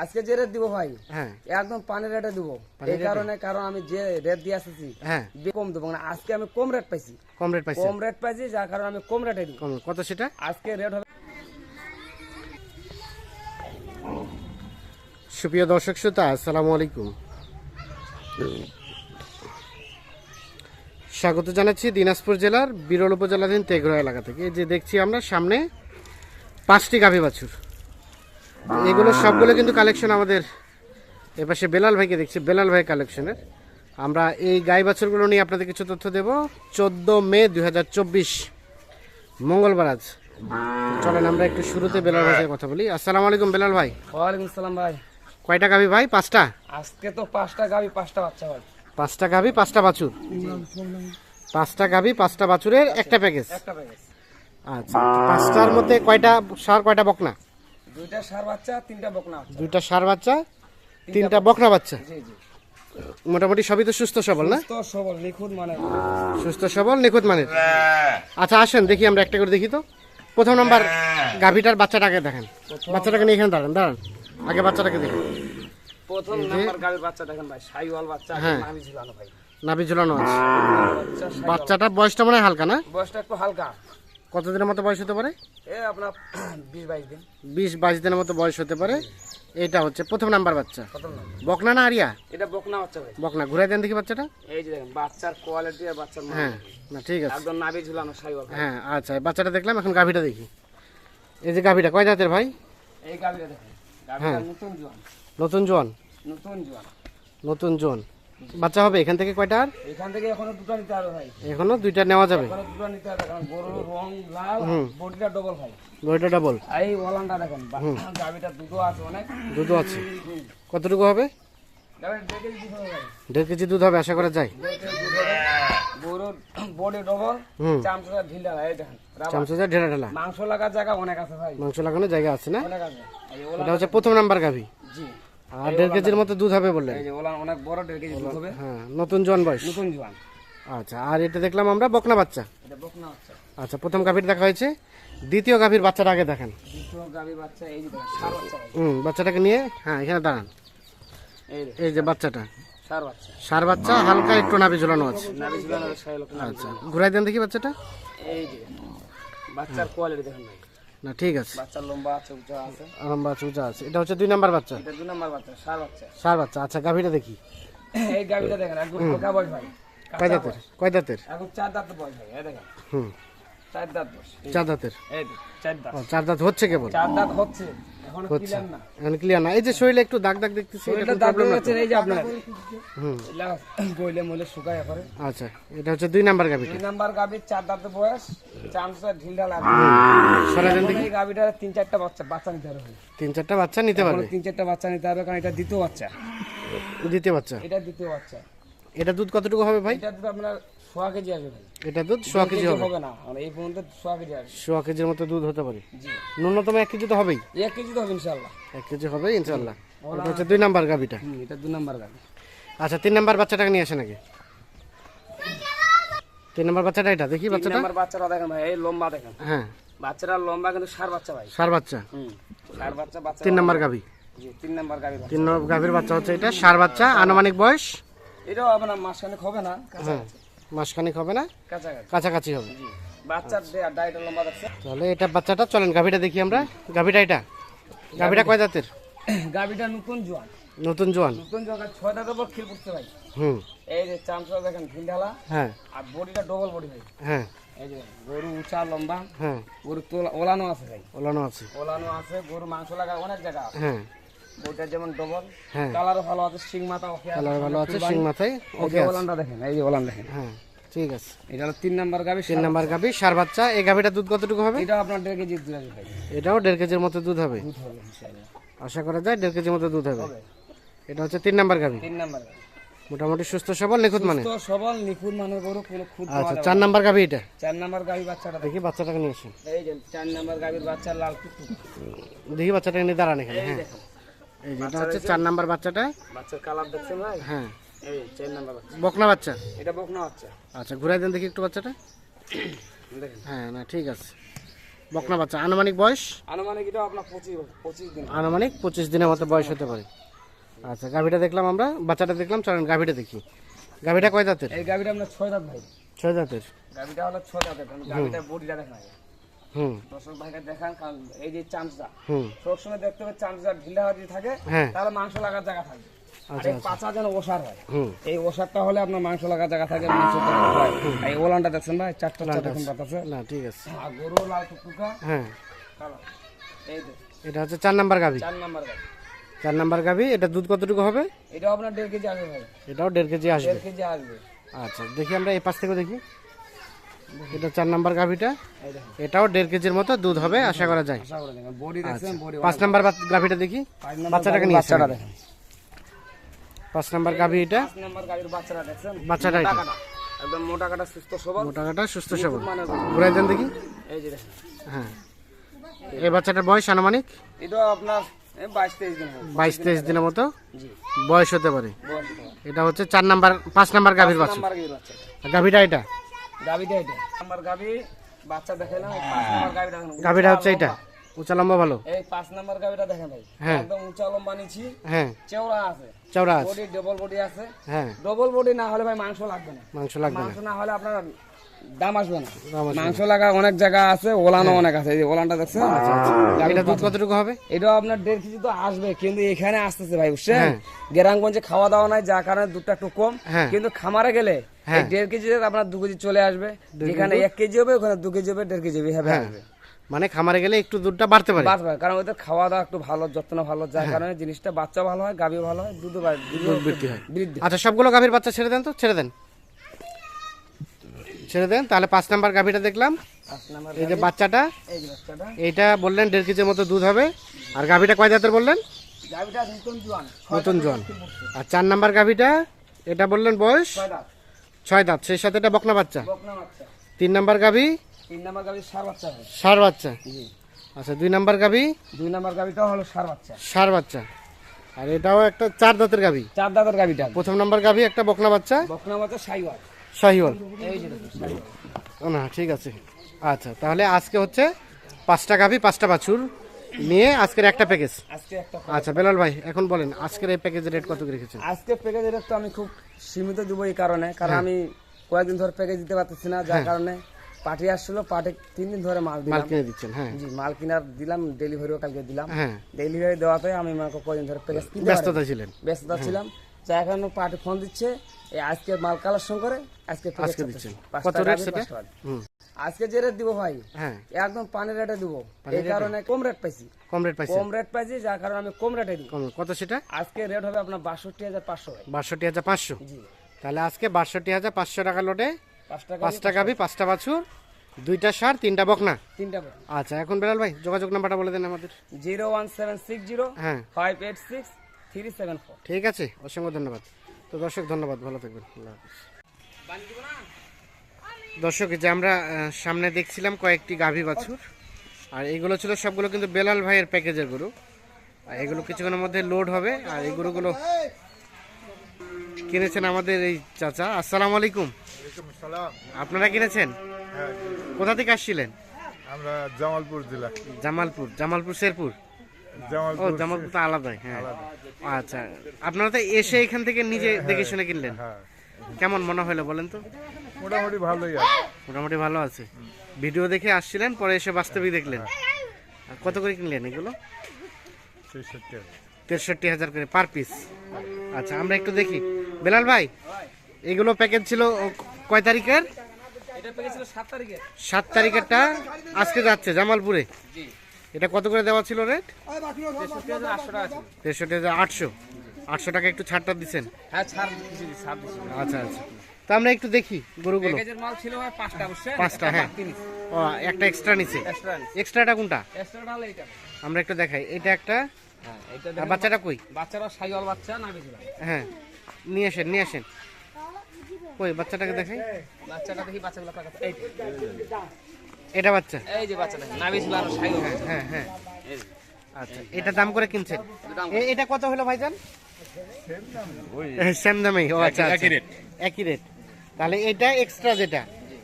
আজকে যে রেট দিব ভাই হ্যাঁ। একদম পানির রেটে দিব। এই কারণে কারণ আমি যে রেট দিয়ে আসতেছি হ্যাঁ। কম দেবো না। আজকে আমি কম রেট পাইছি। কম রেট পাইছি কম রেট পাইছি যার কারণে আমি কম রেটে দিব। কম কত সেটা? আজকে রেট হবে সুপ্রিয় দর্শক শ্রোতা আসসালামু আলাইকুম। স্বাগত জানাচ্ছি দিনাজপুর জেলার বিরল উপজেলাধীন তেঘরা এলাকা থেকে। যে দেখছি আমরা সামনে পাঁচটি গাভী বাছুর। এগুলো সবগুলো কিন্তু কালেকশন আমাদের এপাশে বেলাল ভাইকে দেখছি বেলাল ভাই কালেকশনের আমরা এই গাই বাছুরগুলো নিয়ে আপনাদের কিছু তথ্য দেব। চোদ্দ মে দু হাজার চব্বিশ মঙ্গলবার আজ। চলেন আমরা একটু শুরুতে বেলাল ভাইয়ের কথা বলি। আসসালামু আলাইকুম বেলাল ভাই। ওয়ালাইকুম আসসালাম ভাই। কয়টা গাভী ভাই? পাঁচটা? আজকে তো পাঁচটা গাবি পাঁচটা বাচ্চা ভাই। পাঁচটা গাভী পাঁচটা বাছুর? পাঁচটা গাভী পাঁচটা বাছুরের একটা প্যাকেজ। একটা প্যাকেজ। আচ্ছা পাঁচটার মধ্যে কয়টা সার কয়টা বকনা? দুইটা সার বাচ্চা তিনটা বকনা দুইটা সার বাচ্চা তিনটা বকনা। বাচ্চা? জি জি। মোটামুটি সবই তো সুস্থ সবল না? তো সবল নিখুঁত মানে সুস্থ সবল নিখুঁত মানের। আচ্ছা আসেন দেখি আমরা একটা করে দেখি তো। প্রথম নাম্বার গাভীটার বাচ্চাটাকে দেখেন। বাচ্চাটাকে নিয়ে এখানে দাঁড়ান দাঁড়ান। আগে বাচ্চাটাকে দেখুন। প্রথম নাম্বার গাবির বাচ্চা দেখেন ভাই সাইওয়াল বাচ্চা হ্যাঁ। আমি ঝুলানো ভাই। নাভি ঝুলানো আছে। বাচ্চা সাইওয়াল। বাচ্চাটার বয়সটা মনে হয় হালকা না? বয়সটা একটু হালকা। কতদিনের মতো বয়স হতে পারে? এ আপনার বিশ বাইশ দিন। বিশ বাইশ দিনের মতো বয়স হতে পারে। এটা হচ্ছে প্রথম নাম্বার বাচ্চা। প্রথম নাম্বার। বকনা না আরিয়া? এটা বকনা বাচ্চা ভাই। বকনা। ঘুরাই দেন দেখি বাচ্চাটা। এই যে দেখেন বাচ্চার কোয়ালিটি আর বাচ্চার। হ্যাঁ না ঠিক আছে। একদম নাভি ঝুলানো সাইওয়াল। হ্যাঁ আচ্ছা বাচ্চাটা দেখলাম এখন গাভীটা দেখি। এই যে গাভীটা কয় জাতের ভাই? এই গাবিটা দেখেন। গাবিটা হ্যাঁ। নতুন জোয়ান। নতুন জোয়ান। নতুন জোয়ান। নতুন জোয়ান। বাচ্চা হবে? এখান থেকে কয়টা আর? এখান থেকে এখনও দুটো নিতে হবে ভাই। এখনও দুইটা নেওয়া যাবে? এখনও দুটো নিতে হবে কারণ গরুর রং লাল বডিটা ডবল ভাই। বইটা ডাবল এই ওলানটা দেখেন গাবিটা দুটো আছে অনেক। দুধও আছে। কতটুকু হবে? ভাই। দেড় কেজি দুধ হবে আশা করা যায়। গরুর বডি ডবল চামচা ঢিলা এই দেখেন চামচা ঢেলা ঢেলা। মাংস লাগার জায়গা অনেক আছে ভাই। মাংস লাগানোর জায়গা আছে না? অনেক আছে। এটা হচ্ছে প্রথম নাম্বার গাভী। জি। আর দেড় কেজির মতো দুধ হবে বললেন? এই যে ওলান অনেক বড় দেড় কেজি দুধ হবে। হ্যাঁ নতুন জোয়ান বয়স। নতুন জোয়ান। আচ্ছা আর এটা দেখলাম আমরা বকনা বাচ্চা। এটা বকনা বাচ্চা। আচ্ছা প্রথম গাভীর দেখা হয়েছে। দ্বিতীয় গাভীর বাচ্চাটা আগে দেখেন। দ্বিতীয় গাবি বাচ্চা এই যে বাচ্চা। হুম বাচ্চাটাকে নিয়ে হ্যাঁ এখানে দাঁড়ান। এই যে এই যে বাচ্চাটা। সার বাচ্চা। হালকা একটু নাভি ঝুলানো আছে। আচ্ছা ঘুরাই দেন দেখি বাচ্চাটা। এই যে বাচ্চার কোয়ালিটি দেখেন ভাই। না ঠিক আছে। বাচ্চা লম্বা আছে উঁচা আছে। লম্বা আছে এটা হচ্ছে দুই নাম্বার বাচ্চা? এটা দুই নম্বর বাচ্চা সার বাচ্চা। সার বাচ্চা। আচ্ছা গাভীটা দেখি। এই গাভীটা দেখেন একদম হালকা ভাই। কয় দাঁতের? কয় দাঁতের? এখন চার দাঁত বয়স ভাই এই দেখেন। হুম। চার দাঁত চার দাঁতের? চার দাঁত। চার দাঁত হচ্ছে কেবল? চার দাঁত হচ্ছে এখন হচ্ছে। ক্লিয়ার না। এখন ক্লিয়ার না। এই যে শরীরে একটু দাগ দাগ দেখতেছি এটা এটা প্রবলেম না এই যে আপনার। হুম। গইলে মলে শুকায় করে আচ্ছা এটা হচ্ছে দুই নাম্বার দুই নাম্বার গাবির চার দাঁত বয়স চামচা ঢিলটা লাগে সরাই দেন দেখি। গাবিটা তিন চারটা বাচ্চা বাচ্চা নিতে হবে। তিন চারটা বাচ্চা নিতে পারবে? তিন চারটা বাচ্চা নিতে হবে কারণ এটা দ্বিতীয় বাচ্চা। দ্বিতীয় বাচ্চা। এটা দ্বিতীয় বাচ্চা। এটা দুধ কতটুকু হবে ভাই? এটা দুটো আপনার সোয়া কেজি আসবে ভাই। এটা দুধ সোয়া কেজি হবে। না এই পর্যন্ত সোয়া কেজি আসবে। সোয়া কেজির মতো দুধ হতে পারে। ন্যূনতম এক কেজি তো হবেই। এক কেজি তো হবে ইনশাল্লাহ এক কেজি হবে ইনশাল্লাহ এটা হচ্ছে দুই নাম্বার গাভিটা। এটা দু নাম্বার গাবি আচ্ছা তিন নাম্বার বাচ্চাটাকে নিয়ে আসেন আগে। তিন নাম্বার বাচ্চাটা এটা? দেখি বাচ্চাটা। নাম্বার বাচ্চারা দেখেন ভাই এই লম্বা দেখেন। হ্যাঁ। বাচ্চারা লম্বা কিন্তু সার বাচ্চা ভাই। সার বাচ্চা। হুম সার বাচ্চা বাচ্চা তিন নাম্বার গাভি। তিন নাম্বার গাবি তিন নম্বর গাভীর বাচ্চা হচ্ছে এটা সার বাচ্চা আনুমানিক বয়স? এটাও আপনার মাসখানেক হবে না কাছাকাছি। মাসখানিক হবে না? কাছাকাছি। হবে। তাহলে এটা বাচ্চাটা চলেন গাভীটা দেখি আমরা। গাভীটা এটা? গাভীটা কয় দাঁতের গাবিটা নতুন জোয়ান। নতুন জোয়ান। নতুন জোয়ান ছয় পর খিল পড়ছে ভাই। হুম। এই যে চামচা দেখেন ঢিল ঢালা। হ্যাঁ। আর বডিটা ডবল বডি ভাই। হ্যাঁ। এই যে গরু উঁচা লম্বা। হ্যাঁ। গরু তোলা ওলানো আছে ভাই। ওলানো আছে। ওলানো আছে গরু মাংস লাগা অনেক জায়গা আছে। হ্যাঁ। বইটা যেমন ডবল হ্যাঁ। কালারও ভালো আছে সিং মাথা ওকে কালার ভালো আছে শিং মাথায় ওকে ওলানটা দেখেন এই যে ওলান দেখেন। হ্যাঁ ঠিক আছে। এটা হলো তিন নাম্বার গাবি তিন নাম্বার গাভী সার বাচ্চা। এই গাভীটা দুধ কতটুকু হবে? এটা আপনার দেড় কেজি দুধ ভাই। এটাও দেড় কেজির মতো দুধ হবে। দুধ হবে আশা করা যায় দেড় কেজির মতো দুধ হবে। হবে। এটা হচ্ছে তিন নাম্বার তিন নাম্বার গাবি মোটামুটি সুস্থ সবল নিখুঁত মানে? তো সবল নিখুঁত মানের গরু কোনো আচ্ছা চার নাম্বার গাভী এটা? চার নাম্বার গাবি বাচ্চাটা দেখি বাচ্চাটাকে নিয়ে আসুন। এই যে চার নাম্বার গাবির বাচ্চা লাল টুকটু দেখি বাচ্চাটাকে নিয়ে দাঁড়ান এখানে হ্যাঁ। এই হচ্ছে চার নাম্বার বাচ্চাটা। বাচ্চার কালার দেখছেন ভাই হ্যাঁ। এই চার নাম্বার বাচ্চা। বকনা বাচ্চা। এটা বকনা বাচ্চা। আচ্ছা ঘুরাই দেন দেখি একটু বাচ্চাটা। দেখেন। হ্যাঁ না ঠিক আছে। বকনা বাচ্চা। আনুমানিক বয়স? আনুমানিক এটা আপনার পঁচিশ পঁচিশ দিন। আনুমানিক পঁচিশ দিনের মতো বয়স হতে পারে। আচ্ছা গাভিটা দেখলাম আমরা। বাচ্চাটা দেখলাম চলেন গাভিটা দেখি। গাভিটা কয় দাঁতের? এই গাভিটা আপনার ছয় দাঁত ভাই। ছয় দাঁতের। গাভিটা হলো ছয় দাঁতের গাভিটার বডিটা। হুম দর্শক ভাইকে দেখান কারণ এই যে চামচটা সবসময় দেখতে হবে চামচটা ঢিলা যদি থাকে হ্যাঁ। তাহলে মাংস লাগার জায়গা থাকবে। আচ্ছা পাচা যেন ওষার হয় এই ওষারটা হলে আপনার মাংস লাগার জায়গা থাকে মাংস এই ওলানটা দেখছেন ভাই চারটা চারটা বাতাসে না ঠিক আছে। আর গরু লাল টুকটুকা হ্যাঁ। এই এটা হচ্ছে চার নাম্বার গাভি। চার নাম্বার চার নাম্বার গাভি এটা দুধ কতটুকু হবে? এটাও আপনার দেড় কেজি আসবে ভাই। এটাও দেড় কেজি আসবে। দেড় কেজি আসবে। আচ্ছা দেখি আমরা এই পাশ থেকে দেখি। এটা চার নাম্বার গাভিটা। এটাও দেড় কেজির মতো দুধ হবে আশা করা যায়। বডি পাঁচ নাম্বার গাভিটা দেখি। বাচ্চাটাকে নিয়ে বাচ্চাটা দেখেন। পাঁচ নাম্বার গাভি এটা। বাচ্চাটা এটা। একদম মোটা কাটা সুস্থ সবল। মোটা কাটা সুস্থ সবল। ঘুরাই দেন দেখি। এই যে হ্যাঁ। এই বাচ্চাটার বয়স আনুমানিক? এটা আপনার বাইশ তেইশ দিনের মতো। বয়স হতে পারে। এটা হচ্ছে চার নাম্বার পাঁচ নাম্বার গাভীর বাচ্চা। গাভীটা এটা? গাবিটা এটা। নাম্বার গাবি বাচ্চা দেখেন এই পাঁচ নাম্বার গাবিটা হচ্ছে এটা। উঁচা লম্বা ভালো। এই পাঁচ নাম্বার গাবিটা দেখেন ভাই। হ্যাঁ। একদম উঁচা লম্বা নিছি হ্যাঁ। চেওড়া আছে। চওড়া আছে। বডি ডবল বডি আছে। হ্যাঁ। ডবল বডি না হলে ভাই মাংস লাগবে না। মাংস লাগবে না। মাংস না হলে আপনার দাম আসবে না। মাংস লাগা অনেক জায়গা আছে ওলানো অনেক আছে। এই ওলানটা দেখছেন? এটা দুধ কতটুকু হবে? এটাও আপনার দেড় কেজি তো আসবে কিন্তু এখানে আসতেছে ভাই বুঝছেন? হ্যাঁ। গ্রামগঞ্জে খাওয়া দাওয়া নাই যার কারণে দুধটা একটু কম। হ্যাঁ। কিন্তু খামারে গেলে হ্যাঁ। দেড় কেজি আপনার দু কেজি চলে আসবে। যেখানে এক কেজি হবে ওখানে দু কেজি হবে দেড় কেজি হবে এভাবে আসবে। মানে খামারে গেলে একটু দুধটা বাড়তে পারে? বাদ পায়, কারণ ওদের খাওয়া দাওয়া একটু ভালো যত্ন ভালো যার হ্যাঁ। কারণে জিনিসটা বাচ্চা ভালো হয় গাভী ভালো হয় দুধও দুধ বৃদ্ধি হয়। আচ্ছা সবগুলো গাভীর বাচ্চা ছেড়ে দেন তো? ছেড়ে দেন। ছেড়ে দেন তাহলে পাঁচ নাম্বার গাভীটা দেখলাম। এই যে বাচ্চাটা এইটা বললেন দেড় কেজির মতো দুধ হবে। আর গাভীটা কয় জাতের বললেন? নতুন জন আর চার নাম্বার গাভীটা এটা বললেন বয়স? ছয় দাঁত। সেই সাথে এটা বকনা বাচ্চা। তিন নাম্বার গাভি? তিন নাম্বার গাভী সার বাচ্চা সার বাচ্চা। আচ্ছা দুই নাম্বার গাভী? দুই নাম্বার গাভীটাও হলো সার বাচ্চা। সার বাচ্চা। আর এটাও একটা চার দাঁতের গাভী। চার দাঁতের গাভীটা। প্রথম নাম্বার গাভী একটা বকনা বাচ্চা। বকনা বাচ্চা সাইওয়াল। শাহিওয়াল। না ঠিক আছে। আচ্ছা তাহলে আজকে হচ্ছে পাঁচটা গাভী পাঁচটা বাছুর নিয়ে আজকের একটা প্যাকেজ আজকে আচ্ছা বেলাল ভাই এখন বলেন আজকের এই প্যাকেজের রেট কত রেখেছেন? আজকে প্যাকেজের রেট তো আমি খুব সীমিত দেবো এই কারণে কারণ হ্যাঁ। আমি কয়েকদিন ধরে প্যাকেজ দিতে পারতেছি না যার কারণে পার্টি আসছিল পার্টি তিন দিন ধরে মাল মাল কিনে দিচ্ছেন হ্যাঁ। জি মাল কিনার দিলাম ডেলিভারিও কালকে দিলাম। হ্যাঁ। ডেলিভারি দেওয়াতে আমি মনে করো কয়েকদিন ধরে প্যাকেজ কিনতে। ব্যস্ততা ছিলেন। ব্যস্ততা ছিলাম। যার কারণে পার্টি ফোন দিচ্ছে আজকে মাল কালেকশন করে আজকে আজকে দিচ্ছেন। কত রেট সেটা? আজকে যে রেট দিব ভাই হ্যাঁ। একদম পানির রেটে দিব। এই কারণে কম রেট পাইছি। কম রেট পাইছেন? কম রেট পাইছি যার কারণে আমি কম রেটে দিই কত সেটা? আজকে রেট হবে আপনার বাষট্টি হাজার পাঁচশো বাষট্টি হাজার পাঁচশো? তাহলে আজকে বাষট্টি হাজার পাঁচশো টাকা লোটে পাঁচটা গাভী, পাঁচটা বাছুর। দুইটা সার তিনটা বকনা? তিনটা করে আচ্ছা এখন বেলাল ভাই যোগাযোগ নাম্বারটা বলে দেন আমাদের। Zero one seven six zero হ্যাঁ। Five eight six three seven four. ঠিক আছে অসংখ্য ধন্যবাদ। তো দর্শক ধন্যবাদ ভালো থাকবেন আল্লাহ দর্শক যে আমরা সামনে দেখছিলাম কয়েকটি গাভী বাছুর আর এগুলো ছিল সবগুলো কিন্তু বেলাল ভাইয়ের প্যাকেজের গরু। আর এগুলো কিছুক্ষণের মধ্যে লোড হবে আর এই গরুগুলো কিনেছেন আমাদের এই চাচা। আসসালামু আলাইকুম। আপনারা কিনেছেন? হ্যাঁ কোথা থেকে আসছিলেন? আমরা জামালপুর জেলা। জামালপুর জামালপুর শেরপুর। ও জামালপুর তো আলাদাই হ্যাঁ। আচ্ছা। আপনারা তো এসে এখান থেকে নিজে দেখে শুনে কিনলেন? হ্যাঁ। কেমন মনে হলো বলেন তো? মোটামুটি ভালোই মোটামুটি ভালো আছে। ভিডিও দেখে আসছিলেন পরে এসে বাস্তবিক দেখলেন। কত করে কিনলেন এগুলো? তেষট্টি হাজার। করে পার পিস। আচ্ছা আমরা একটু দেখি। বেলাল ভাই এগুলো প্যাকেজ ছিল ও কয় তারিখের? সাত তারিখে সাত তারিখেরটা আজকে যাচ্ছে জামালপুরে। জি। এটা কত করে দেওয়া ছিল রেট তেষট্টি হাজার আটশো। আটশো আটশো টাকা একটু ছাড়টা দিচ্ছেন? হ্যাঁ আচ্ছা আচ্ছা। তো আমরা একটু দেখি গরুগুলো। পাঁচটা হ্যাঁ। ও একটা এক্সট্রা নিচে এক্সট্রাটা কোনটা? আমরা একটু দেখাই। এটা একটা? হ্যাঁ বাচ্চাটা কই? বাচ্চারা সাইওয়াল বাচ্চা না হ্যাঁ নিয়ে আসেন নিয়ে আসেন। কই বাচ্চাটাকে দেখাই। বাচ্চাটা দেখি বাচ্চাগুলো এই এটা বাচ্চা? এই যে বাচ্চা দেখেন না বেশি আর সাইওয়াল হ্যাঁ। হ্যাঁ আচ্ছা এটা দাম করে কিনছেন? দাম এটা কত হলো ভাইজান? সেম দামেই। ও আচ্ছা একই রেট একই রেট তাহলে এটা এক্সট্রা যেটা।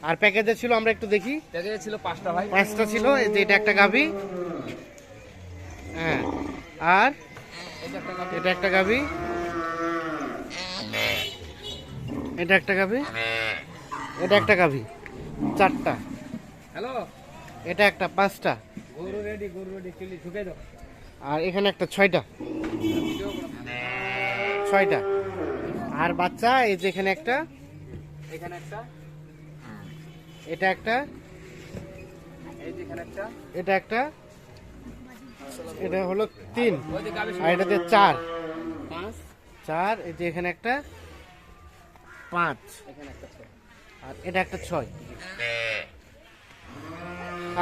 আর প্যাকেজে ছিল আমরা একটু দেখি। প্যাকেজে ছিল পাঁচটা ভাই। পাঁচটা ছিল এই যে এটা একটা গাভি। হ্যাঁ আর। এটা একটা গাভি। এটা একটা গাভি। এটা একটা গাভি। চারটা। হ্যালো? এটা একটা পাঁচটা। গরু রেডি গরু রেডি চিলি ঢুকে দাও। আর এখানে একটা ছয়টা। ছয়টা। আর বাচ্চা এই যে এখানে একটা। এখানে একটা। এটা একটা। এই যে এখানে একটা। এটা একটা। এটা হলো তিন। আর এটাতে চার। পাঁচ। চার এই যে এখানে একটা। পাঁচ। আর এটা একটা ছয়।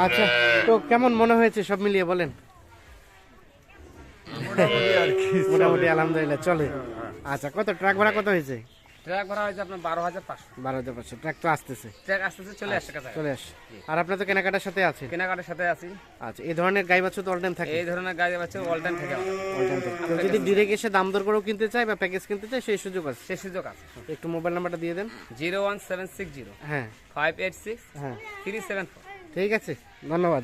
আচ্ছা তো কেমন মনে হয়েছে সব মিলিয়ে বলেন? মোটামুটি আলহামদুলিল্লাহ চলে। আচ্ছা কত ট্রাক ভাড়া কত হয়েছে? ট্র্যাক ভরা হয়েছে আপনার বারো হাজার পাঁচশো। বারো হাজার পাঁচশো ট্রাক তো আসতেছে। ট্র্যাক আস্তে আস্তে চলে আসছে কাছে চলে আস আর আপনার তো কেনাকাটার সাথে আছে কেনাকাটার সাথে আছি। আচ্ছা এই ধরনের গাই বাছুর তো অল টাইম থাকে? এই ধরনের বাচ্চা অল টাইম থেকে আমাদের। all থাকে। কেউ যদি ডিরেক্ট এসে দাম দর করেও কিনতে চায় বা প্যাকেজ কিনতে চায় সেই সুযোগ আছে। সে সুযোগ আছে। একটু মোবাইল নাম্বারটা দিয়ে দেন। Zero one seven six zero. হ্যাঁ। ফাইভ এইট সিক্স হ্যাঁ। Three seven four. ঠিক আছে ধন্যবাদ।